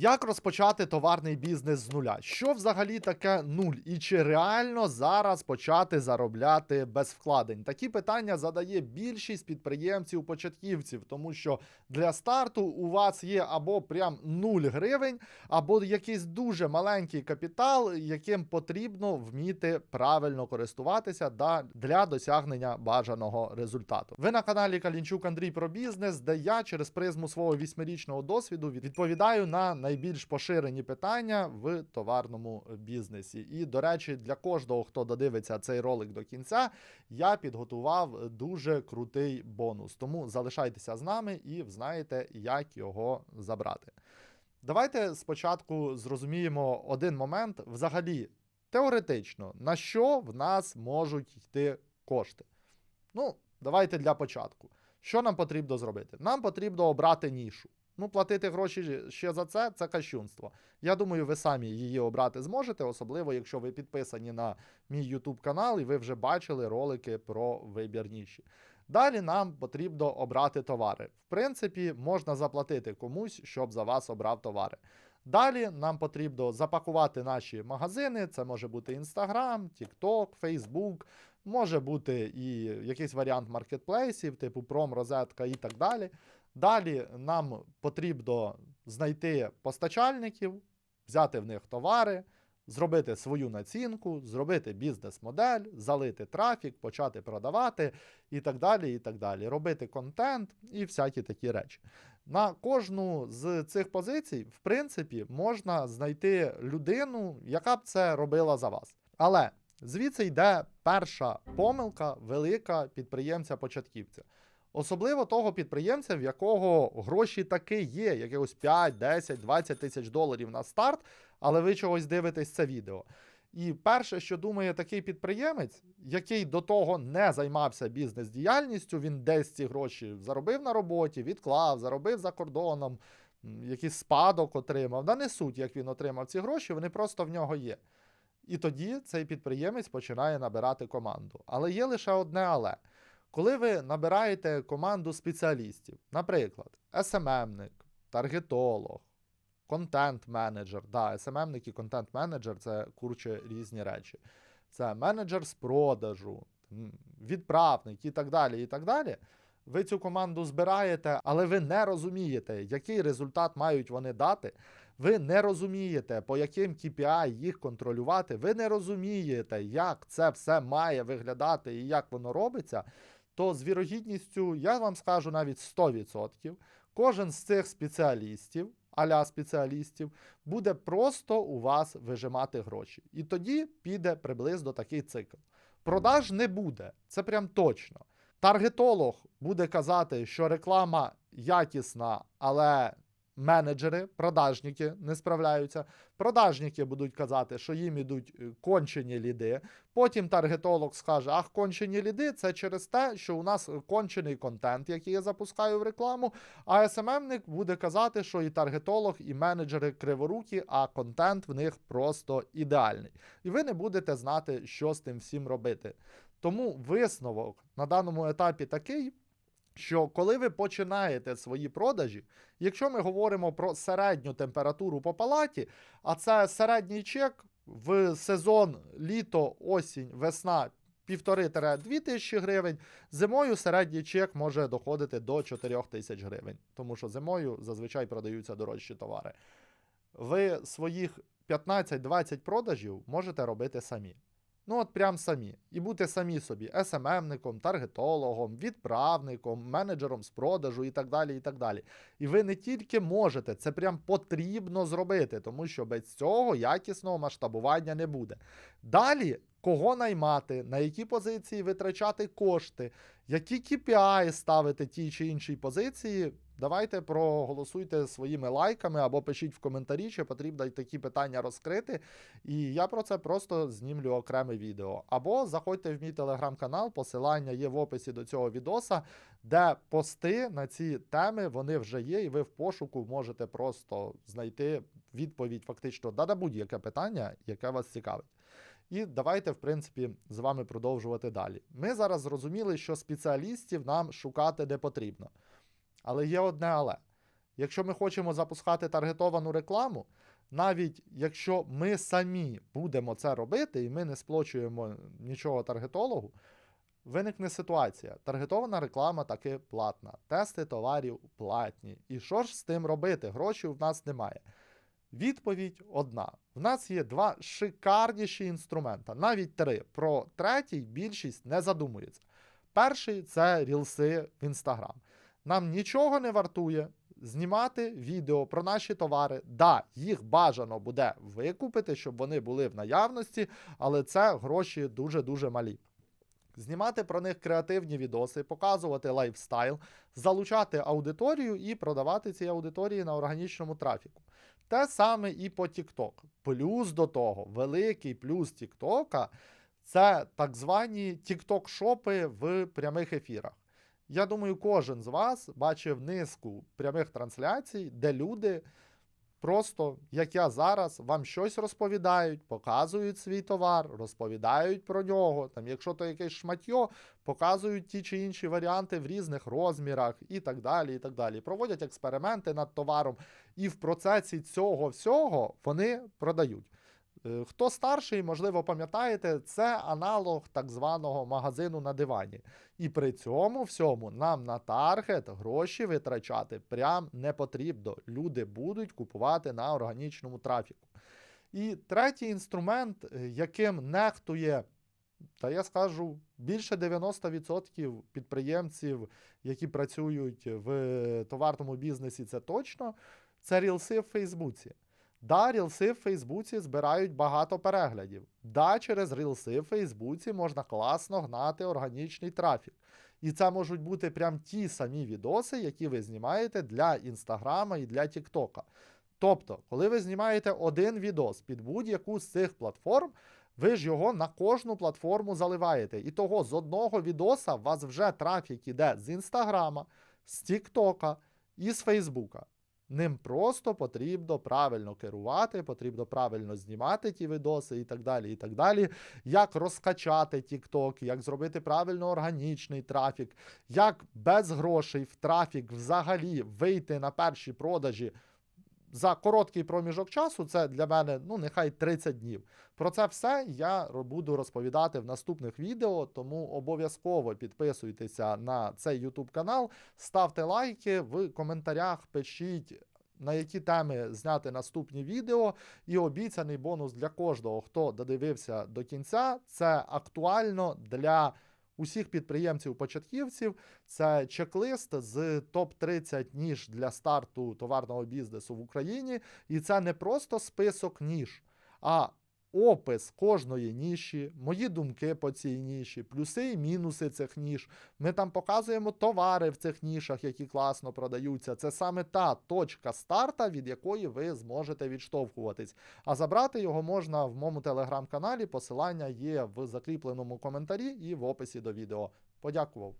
Як розпочати товарний бізнес з нуля? Що взагалі таке нуль? І чи реально зараз почати заробляти без вкладень? Такі питання задає більшість підприємців-початківців, тому що для старту у вас є або прям нуль гривень, або якийсь дуже маленький капітал, яким потрібно вміти правильно користуватися для досягнення бажаного результату. Ви на каналі Калінчук Андрій про бізнес, де я через призму свого вісьмирічного досвіду відповідаю на найбільш поширені питання в товарному бізнесі. І, до речі, для кожного, хто додивиться цей ролик до кінця, я підготував дуже крутий бонус. Тому залишайтеся з нами і знаєте, як його забрати. Давайте спочатку зрозуміємо один момент. Взагалі, теоретично, на що в нас можуть йти кошти? Ну, давайте для початку. Що нам потрібно зробити? Нам потрібно обрати нішу. Ну, платити гроші ще за це це кощунство. Я думаю, ви самі її обрати зможете, особливо якщо ви підписані на мій YouTube канал і ви вже бачили ролики про вибір ніші. Далі нам потрібно обрати товари. В принципі, можна заплатити комусь, щоб за вас обрав товари. Далі нам потрібно запакувати наші магазини. Це може бути Instagram, TikTok, Facebook, може бути і якийсь варіант маркетплейсів, типу Пром, Розетка і так далі. Далі нам потрібно знайти постачальників, взяти в них товари, зробити свою націнку, зробити бізнес-модель, залити трафік, почати продавати і так далі. і так далі. Робити контент і всякі такі речі. На кожну з цих позицій, в принципі, можна знайти людину, яка б це робила за вас. Але звідси йде перша помилка велика підприємця-початківця. Особливо того підприємця, в якого гроші таки є, якихось 5, 10, 20 тисяч доларів на старт, але ви чогось дивитесь це відео. І перше, що думає такий підприємець, який до того не займався бізнес-діяльністю, він десь ці гроші заробив на роботі, відклав, заробив за кордоном, якийсь спадок отримав. Да не суть, як він отримав ці гроші, вони просто в нього є. І тоді цей підприємець починає набирати команду. Але є лише одне але. Коли ви набираєте команду спеціалістів, наприклад, SMM-ник, таргетолог, контент-менеджер, да, SMM-ник і контент-менеджер це курче різні речі. Це менеджер з продажу, відправник і так далі. і так далі. Ви цю команду збираєте, але ви не розумієте, який результат мають вони дати. Ви не розумієте, по яким KPI їх контролювати. Ви не розумієте, як це все має виглядати і як воно робиться. То з вірогідністю, я вам скажу навіть 100%, кожен з цих спеціалістів, аля спеціалістів, буде просто у вас вижимати гроші. І тоді піде приблизно такий цикл. Продаж не буде, це прям точно. Таргетолог буде казати, що реклама якісна, але менеджери, продажники не справляються. Продажники будуть казати, що їм ідуть е, кончені ліди. Потім таргетолог скаже: ах, кончені ліди це через те, що у нас кончений контент, який я запускаю в рекламу. А СММник буде казати, що і таргетолог, і менеджери криворукі, а контент в них просто ідеальний. І ви не будете знати, що з тим всім робити. Тому висновок на даному етапі такий. Що коли ви починаєте свої продажі, якщо ми говоримо про середню температуру по палаті, а це середній чек в сезон літо, осінь, весна 1,5-2 тисячі гривень, зимою середній чек може доходити до 4 тисяч гривень, тому що зимою зазвичай продаються дорожчі товари. Ви своїх 15-20 продажів можете робити самі. Ну, от прям самі. І бути самі собі СММником, таргетологом, відправником, менеджером з продажу і так далі. І так далі. І ви не тільки можете, це прям потрібно зробити, тому що без цього якісного масштабування не буде. Далі, кого наймати, на які позиції витрачати кошти, які KPI ставити тій чи іншій позиції. Давайте проголосуйте своїми лайками або пишіть в коментарі, чи потрібно такі питання розкрити. І я про це просто знімлю окреме відео. Або заходьте в мій телеграм-канал, посилання є в описі до цього відоса, де пости на ці теми вони вже є, і ви в пошуку можете просто знайти відповідь фактично на будь-яке питання, яке вас цікавить. І давайте, в принципі, з вами продовжувати далі. Ми зараз зрозуміли, що спеціалістів нам шукати не потрібно. Але є одне але. Якщо ми хочемо запускати таргетовану рекламу, навіть якщо ми самі будемо це робити, і ми не сплачуємо нічого таргетологу, виникне ситуація. Таргетована реклама таки платна, тести товарів платні. І що ж з тим робити? Грошей в нас немає. Відповідь одна: в нас є два шикарніші інструмента, навіть три. Про третій більшість не задумується. Перший це рілси в Інстаграм. Нам нічого не вартує знімати відео про наші товари. Да, їх бажано буде викупити, щоб вони були в наявності, але це гроші дуже-дуже малі. Знімати про них креативні відоси, показувати лайфстайл, залучати аудиторію і продавати цій аудиторії на органічному трафіку. Те саме і по TikTok. Плюс до того, великий плюс TikTok – це так звані TikTok-шопи в прямих ефірах. Я думаю, кожен з вас бачив низку прямих трансляцій, де люди просто, як я зараз, вам щось розповідають, показують свій товар, розповідають про нього. Там, якщо то якесь шматьо, показують ті чи інші варіанти в різних розмірах і так далі. і так далі. Проводять експерименти над товаром, і в процесі цього всього вони продають. Е, Хто старший, можливо, пам'ятаєте, це аналог так званого магазину на дивані. І при цьому всьому нам на таргет гроші витрачати прям не потрібно. Люди будуть купувати на органічному трафіку. І третій інструмент, е, яким нехтує, та я скажу, більше 90% підприємців, які працюють в товарному бізнесі, це точно, це рілси в Фейсбуці. Да, рілси в Фейсбуці збирають багато переглядів. Да, через рілси в Фейсбуці можна класно гнати органічний трафік. І це можуть бути прям ті самі відоси, які ви знімаєте для Інстаграма і для Тіктока. Тобто, коли ви знімаєте один відос під будь-яку з цих платформ, ви ж його на кожну платформу заливаєте. І того з одного відоса у вас вже трафік іде з Інстаграма, з Тіктока і з Фейсбука. Ним просто потрібно правильно керувати, потрібно правильно знімати ті відоси і так далі. і так далі. Як розкачати TikTok, як зробити правильно органічний трафік, як без грошей в трафік взагалі вийти на перші продажі за короткий проміжок часу, це для мене, ну, нехай 30 днів. Про це все я буду розповідати в наступних відео, тому обов'язково підписуйтеся на цей YouTube канал, ставте лайки в коментарях, пишіть. На які теми зняти наступні відео, і обіцяний бонус для кожного, хто додивився до кінця, це актуально для усіх підприємців-початківців. Це чек-лист з топ-30 ніж для старту товарного бізнесу в Україні. І це не просто список ніж, а опис кожної ніші, мої думки по цій ніші, плюси і мінуси цих ніж. Ми там показуємо товари в цих нішах, які класно продаються. Це саме та точка старта, від якої ви зможете відштовхуватись. А забрати його можна в моєму телеграм-каналі. Посилання є в закріпленому коментарі і в описі до відео. Подякував.